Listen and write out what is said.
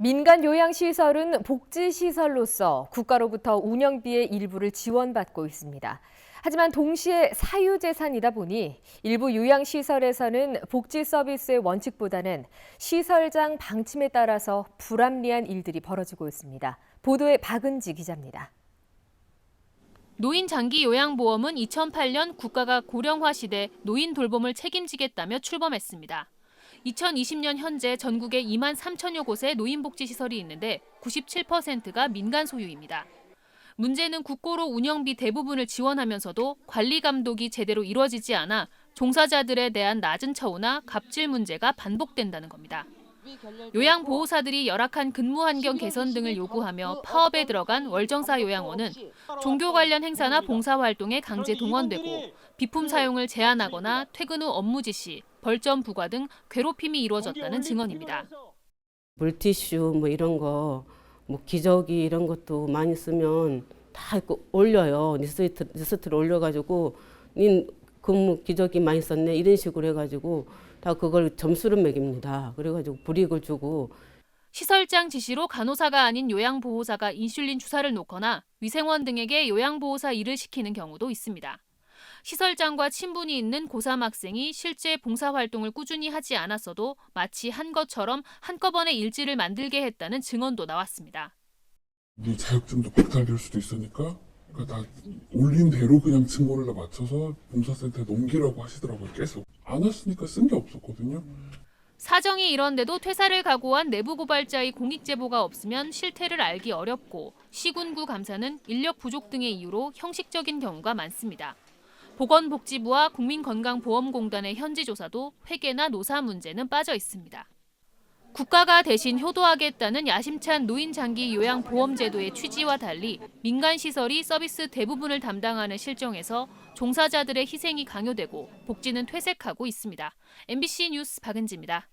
민간 요양시설은 복지시설로서 국가로부터 운영비의 일부를 지원받고 있습니다. 하지만 동시에 사유재산이다 보니 일부 요양시설에서는 복지 서비스의 원칙보다는 시설장 방침에 따라서 불합리한 일들이 벌어지고 있습니다. 보도에 박은지 기자입니다. 노인 장기 요양보험은 2008년 국가가 고령화 시대 노인 돌봄을 책임지겠다며 출범했습니다. 2020년 현재 전국에 2만 3천여 곳의 노인복지시설이 있는데 97%가 민간 소유입니다. 문제는 국고로 운영비 대부분을 지원하면서도 관리 감독이 제대로 이루어지지 않아 종사자들에 대한 낮은 처우나 갑질 문제가 반복된다는 겁니다. 요양 보호사들이 열악한 근무 환경 개선 등을 요구하며 파업에 들어간 월정사 요양원은 종교 관련 행사나 봉사 활동에 강제 동원되고 비품 사용을 제한하거나 퇴근 후 업무 지시, 벌점 부과 등 괴롭힘이 이루어졌다는 증언입니다. 물티슈 뭐 이런 거, 뭐 기저귀 이런 것도 많이 쓰면 다 올려요. 리스트, 리스트를 올려가지고 닌 근무 기저귀 많이 썼네 이런 식으로 해가지고 다 그걸 점수를 매깁니다. 그래가지고 불이익을 주고 시설장 지시로 간호사가 아닌 요양보호사가 인슐린 주사를 놓거나 위생원 등에게 요양보호사 일을 시키는 경우도 있습니다. 시설장과 친분이 있는 고3 학생이 실제 봉사활동을 꾸준히 하지 않았어도 마치 한 것처럼 한꺼번에 일지를 만들게 했다는 증언도 나왔습니다. 네 자격증도 박탈될 수도 있으니까 그러니까 다 올린 대로 그냥 증거를 맞춰서 봉사센터에 넘기라고 하시더라고요 계속 안 왔으니까 쓴 게 없었거든요 사정이 이런데도 퇴사를 각오한 내부 고발자의 공익 제보가 없으면 실태를 알기 어렵고 시군구 감사는 인력 부족 등의 이유로 형식적인 경우가 많습니다. 보건복지부와 국민건강보험공단의 현지 조사도 회계나 노사 문제는 빠져 있습니다. 국가가 대신 효도하겠다는 야심찬 노인 장기 요양 보험 제도의 취지와 달리 민간 시설이 서비스 대부분을 담당하는 실정에서 종사자들의 희생이 강요되고 복지는 퇴색하고 있습니다. MBC 뉴스 박은지입니다.